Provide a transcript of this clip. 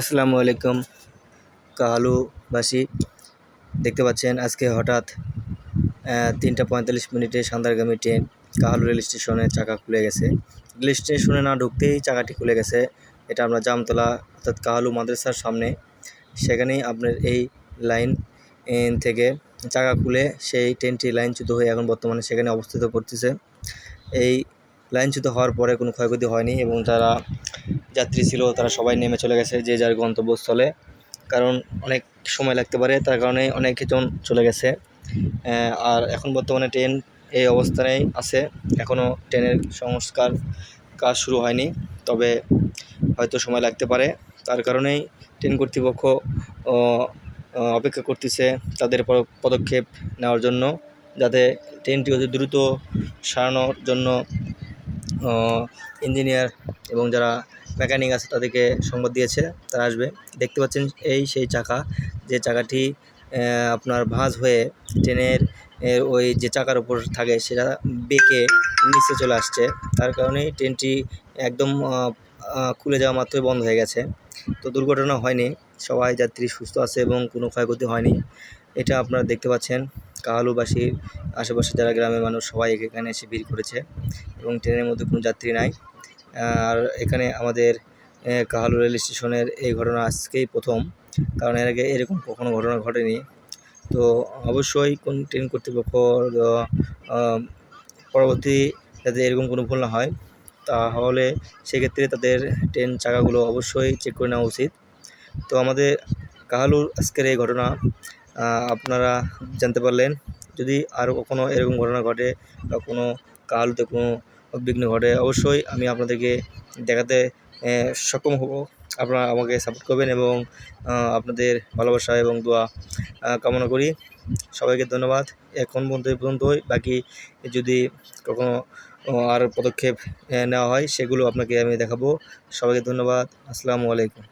আসসালামু আলাইকুম কাহালুবাসী দেখতে পাচ্ছেন আজকে হঠাৎ তিনটা পঁয়তাল্লিশ মিনিটে সান্দারগামী ট্রেন কাহালু রেল স্টেশনে চাকা খুলে গেছে। রেল স্টেশনে না ঢুকতেই চাকাটি খুলে গেছে। এটা আমরা জামতলা অর্থাৎ কাহালু মাদ্রাসার সামনে। সেখানেই আপনার এই লাইন থেকে চাকা খুলে সেই ট্রেনটি লাইনচ্যুত হয়ে এখন বর্তমানে সেখানে অবস্থিত করতেছে। এই লাইনচ্যুত হওয়ার পরে কোনো ক্ষয়ক্ষতি হয়নি এবং যারা যাত্রী ছিল, তারা সবাই নেমে চলে গেছে যে যার গন্তব্যস্থলে। কারণ অনেক সময় লাগতে পারে, তার কারণে অনেকজন চলে গেছে। আর এখন বর্তমানে ট্রেন এই অবস্থানেই আছে। এখনও ট্রেনের সংস্কার কাজ শুরু হয়নি, তবে হয়তো সময় লাগতে পারে। তার কারণেই ট্রেন কর্তৃপক্ষ অপেক্ষা করতেছে তাদের পদক্ষেপ নেওয়ার জন্য, যাতে ট্রেনটি অতি দ্রুত সারানোর জন্য ইঞ্জিনিয়ার এবং যারা মেকানিক আছে তাদেরকে সংবাদ দিয়েছে, তারা আসবে। দেখতে পাচ্ছেন এই সেই চাকা, যে চাকাটি আপনার ভাঁজ হয়ে ট্রেনের ওই যে চাকার উপর থাকে, সেটা বেঁকে নিচে চলে আসছে। তার কারণেই ট্রেনটি একদম খুলে যাওয়া মাত্রই বন্ধ হয়ে গেছে। তো দুর্ঘটনা হয়নি, সবাই যাত্রী সুস্থ আছে এবং কোনো ক্ষয়ক্ষতি হয়নি। এটা আপনারা দেখতে পাচ্ছেন কাহালুবাসীর আশেপাশে যারা গ্রামের মানুষ, সবাই এখানে এসে ভিড় করেছে এবং ট্রেনের মধ্যে কোনো যাত্রী নাই। আর এখানে আমাদের কাহালু রেল স্টেশনের এই ঘটনা আজকেই প্রথম। কারণ এর আগে এরকম কখনো ঘটনা ঘটেনি। তো অবশ্যই কোন ট্রেন কর্তৃপক্ষ পরবর্তী যাতে এরকম কোনো ভুল না হয়, তাহলে সেক্ষেত্রে তাদের ট্রেন চাকাগুলো অবশ্যই চেক করে নেওয়া উচিত। তো আমাদের কাহালুর আজকের এই ঘটনা আপনারা জানতে পারলেন। যদি আরও কখনো এরকম ঘটনা ঘটে বা কোনো কাহালুতে কোনো বিঘ্ন ঘটে। অবশ্যই আমি আপনাদেরকে দেখাতে সক্ষম হব। আপনারা আমাকে সাপোর্ট করবেন এবং আপনাদের ভালোবাসা এবং দোয়া কামনা করি। সবাইকে ধন্যবাদ। এখন পর্যন্ত পর্যন্তই। বাকি যদি কখনো আর পদক্ষেপ নেওয়া হয়, সেগুলো আপনাকে আমি দেখাবো। সবাইকে ধন্যবাদ। আসসালামু আলাইকুম।